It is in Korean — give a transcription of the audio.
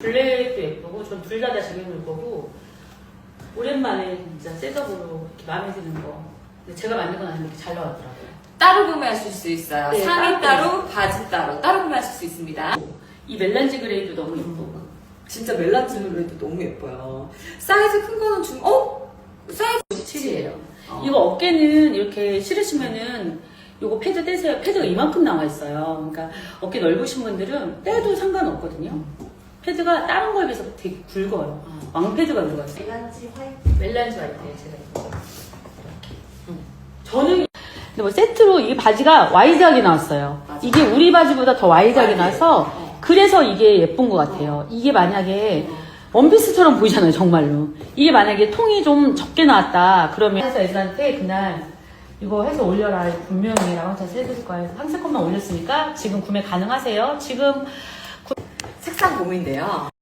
블랙도 예쁘고 전 둘 다다잘 입을 거고 오랜만에 진짜 셋업으로 이렇게 마음에 드는 거 근데 제가 만든 건 아닌데 잘 나왔더라고요 따로 구매하실 수 있어요. 네, 상의 따로. 따로, 바지 따로, 따로 구매하실 수 있습니다. 이 멜란지 그레이도 너무 예쁘고 진짜 멜란지노래도 너무 예뻐요. 사이즈 큰 거는 좀, 어? 사이즈 7이에요 어. 이거 어깨는 이렇게 실으시면은 요거 패드 떼세요 패드가 이만큼 나와 있어요 그러니까 어깨 넓으신 분들은 떼도 상관없거든요 패드가 다른 거에 비해서 되게 굵어요 왕패드가 들어가 있어요 멜란지 화이트. 멜란지 화이트에 제가 입고. 음. 저는 근데 뭐 세트로 이 바지가 와이드하게 나왔어요. 맞아. 이게 우리 바지보다 더 와이드하게 와이드. 나와서 어. 그래서 이게 예쁜 것 같아요. 이게 만약에 원피스처럼 보이잖아요, 정말로. 이게 만약에 통이 좀 적게 나왔다. 그러면 해서 애들한테 그날 이거 해서 올려라. 분명히 라방차에서 해드릴 거예요. 항상 것만 올렸으니까 지금 구매 가능하세요. 지금 색상 고민인데요.